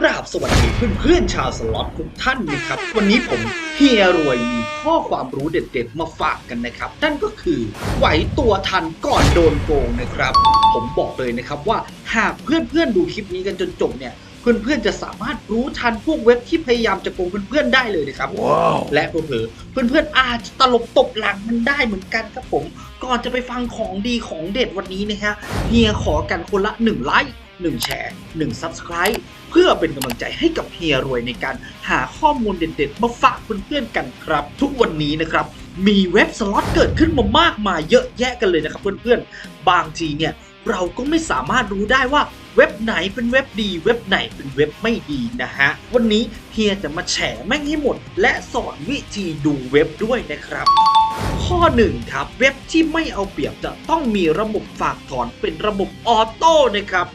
กราบสวัสดีเพื่อนๆชาวสล็อตทุกท่านนะครับ วันนี้ผมเฮียรวยมีข้อความรู้เด็ดๆ มาฝากกันนะครับ นั่นก็คือไหวตัวทันก่อนโดนโกงนะครับ ผมบอกเลยนะครับว่าหากเพื่อนๆดูคลิปนี้กันจนจบเนี่ยเพื่อนๆจะสามารถรู้ทันพวกเว็บที่พยายามจะโกงเพื่อนๆได้เลยนะครับและเผลอๆเพื่อนๆอาจจะตลบตบหลังมันได้เหมือนกันครับผม ก่อนจะไปฟังของดีของเด็ดวันนี้นะฮะเฮียขอกันคนละ1ไลค์ 1 แชร์ 1 Subscribe เพื่อเป็นกำลังใจให้กับเฮียรวยในการหาข้อมูลเด็ดๆ มาฝากเพื่อนๆกันครับ ทุกวันนี้นะครับ มีเว็บสล็อตเกิดขึ้นมามากมายเยอะแยะกันเลยนะครับเพื่อนๆ บางทีเนี่ยเราก็ไม่สามารถรู้ได้ว่าเว็บไหนเป็นเว็บดี เว็บไหนเป็นเว็บไม่ดีนะฮะ วันนี้เฮียจะมาแฉแม่งให้หมด และสอนวิธีดูเว็บด้วยนะครับ ข้อ 1 ครับ เว็บที่ไม่เอาเปรียบจะต้องมีระบบฝากถอนเป็นระบบออโต้นะครับ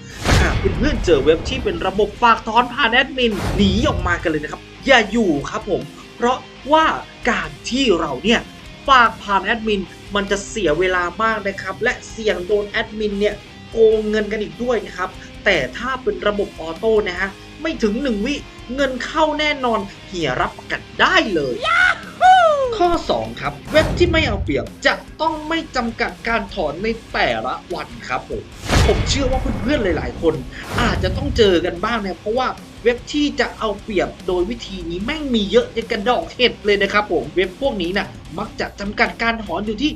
ากเพื่อนๆเจอเว็บที่เป็นระบบฝากถอนผ่านแอดมินหนีออกมากันเลยนะครับ อย่าอยู่ครับผม เพราะว่าการที่เราเนี่ยฝากผ่านแอดมินมันจะเสียเวลามากนะครับ และเสี่ยงโดนแอดมินเนี่ยโกงเงินกันอีกด้วยนะครับ แต่ถ้าเป็นระบบออโต้นะฮะไม่ถึง 1 วิ เงินเข้าแน่นอนเฮียรับประกันได้เลย ข้อ 2 ครับ เว็บที่ไม่เอาเปรียบจะต้องไม่จำกัดการถอนในแต่ละวันครับผมผมเชื่อว่าเพื่อนๆหลาย ๆ คน อาจจะต้องเจอกันบ้างเนี่ยเพราะว่าเว็บที่จะเอาเปรียบโดยวิธีนี้แม่งมีเยอะอย่างกระดอกเห็ดเลยนะครับผมเว็บพวกนี้น่ะมักจะจำกัดการถอนอยู่ที่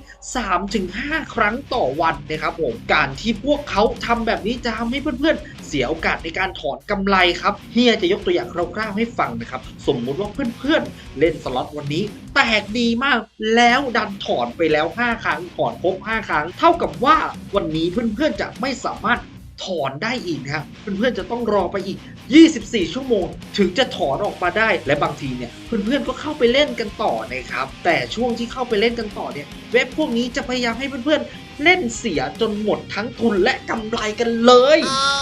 3-5 ครั้งต่อวันนะครับผมการที่พวกเขาทำแบบนี้จะทำให้เพื่อนๆ เสียโอกาสในการถอนกำไรครับเฮียจะยกตัวอย่างคร่าวๆให้ฟังนะครับ สมมุติว่าเพื่อนๆ เล่นสล็อตวันนี้ แตกดีมากแล้วดันถอนไปแล้ว 5 ครั้ง ถอนครบ5ครั้ง เท่ากับว่าวันนี้เพื่อนๆจะไม่สามารถถอนได้อีกนะครับเพื่อนๆจะต้องรอไปอีก 24 ชั่วโมง ถึงจะถอนออกมาได้ และบางทีเนี่ยเพื่อนๆก็เข้าไปเล่นกันต่อนะครับ แต่ช่วงที่เข้าไปเล่นกันต่อเนี่ย เว็บพวกนี้จะพยายามให้เพื่อนๆเล่นเสียจนหมดทั้งทุนและกำไรกันเลย Oh!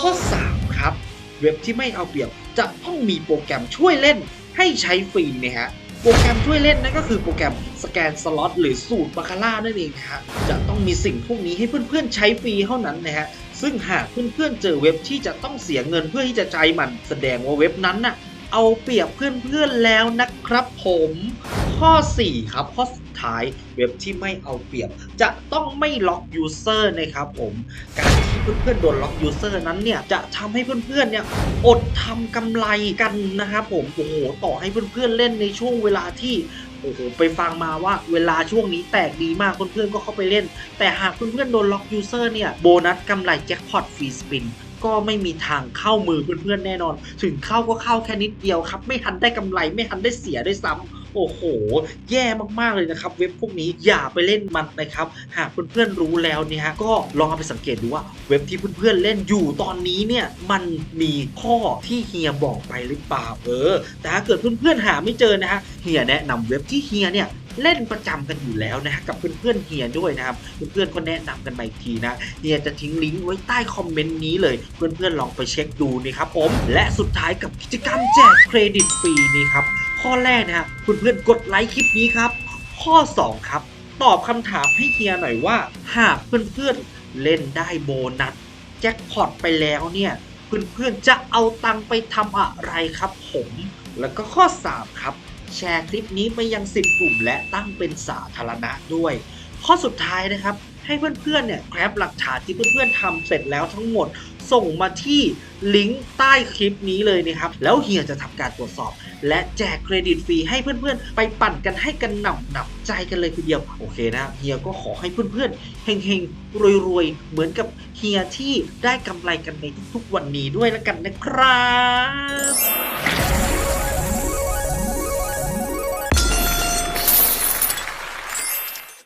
ข้อ 3 ครับ เว็บที่ไม่เอาเปรียบจะต้องมีโปรแกรมช่วยเล่นให้ใช้ฟรีนะฮะโปรแกรมช่วยเล่นนั่นก็คือโปรแกรมสแกนสล็อตหรือสูตรบาคาร่านั่นเองนะฮะจะต้องมีสิ่งพวกนี้ให้เพื่อนๆใช้ฟรีเท่านั้นนะฮะซึ่งหากเพื่อนๆเจอเว็บที่จะต้องเสียเงินเพื่อที่จะใช้มัน แสดงว่าเว็บนั้นน่ะเอาเปรียบเพื่อนๆแล้วนะครับผม ข้อ 4 ครับ ข้อสุดท้ายเว็บที่ไม่เอาเปรียบ จะต้องไม่ล็อกยูเซอร์นะครับผมการที่เพื่อนๆโดนล็อกยูเซอร์นั้นเนี่ยจะทำให้เพื่อนๆเนี่ยอดทำกำไรกันนะครับผมโอ้โหต่อให้เพื่อนๆเล่นในช่วงเวลาที่โอ้โหไปฟังมาว่าเวลาช่วงนี้แตกดีมากเพื่อนๆก็เข้าไปเล่น แต่หากเพื่อนๆโดนล็อกยูเซอร์เนี่ยโบนัสกำไรแจ็คพอตฟรีสปินก็ไม่มีทางเข้ามือเพื่อนๆแน่นอน ถึงเข้าก็เข้าแค่นิดเดียวครับ ไม่ทันได้กำไรไม่ทันได้เสียด้วยซ้ำ โอ้โห แย่มากๆเลยนะครับเว็บพวกนี้อย่าไปเล่นมันนะครับ หากเพื่อนๆรู้แล้วเนี่ยฮะก็ลองเอาไปสังเกตดูว่าเว็บที่เพื่อนๆเล่นอยู่ตอนนี้เนี่ยมันมีข้อที่เฮียบอกไปหรือเปล่าเออ แต่ถ้าเกิดเพื่อนๆหาไม่เจอนะฮะเฮียแนะนำเว็บที่เฮียเนี่ยเล่นประจำกันอยู่แล้วนะฮะกับเพื่อนๆเฮียด้วยนะครับเพื่อนๆก็แนะนำกันมาอีกทีนะเฮียจะทิ้งลิงก์ไว้ใต้คอมเมนต์นี้เลยเพื่อนๆลองไปเช็คดูนี่ครับผมและสุดท้ายกับกิจกรรมแจกเครดิตฟรีนี่ครับ ข้อแรกนะฮะเพื่อนๆกดไลค์คลิปนี้ครับ ข้อ 2 ครับ ตอบคำถามให้เฮียหน่อยว่า หากเพื่อนๆเล่นได้โบนัสแจ็คพอตไปแล้วเนี่ยเพื่อนๆจะเอาตังค์ไปทำอะไรครับผม แล้วก็ข้อ 3 ครับ แชร์คลิปนี้ไปยัง 10 กลุ่ม และตั้งเป็นสาธารณะด้วย ข้อสุดท้ายนะครับ ให้เพื่อนๆเนี่ยแคปหลักฐานที่เพื่อนๆทำเสร็จแล้วทั้งหมด ส่งมาที่ลิงก์ใต้คลิปนี้เลยนะครับ แล้วเฮียจะทำการตรวจสอบ และแจกเครดิตฟรีให้เพื่อนๆ ไปปั่นกันให้กันหนำหนำใจกันเลยทีเดียว โอเคนะเฮียก็ขอให้เพื่อนๆเฮงๆรวยๆ เหมือนกับเฮียที่ได้กำไรกันในทุกๆวันนี้ด้วยแล้วกันนะครับ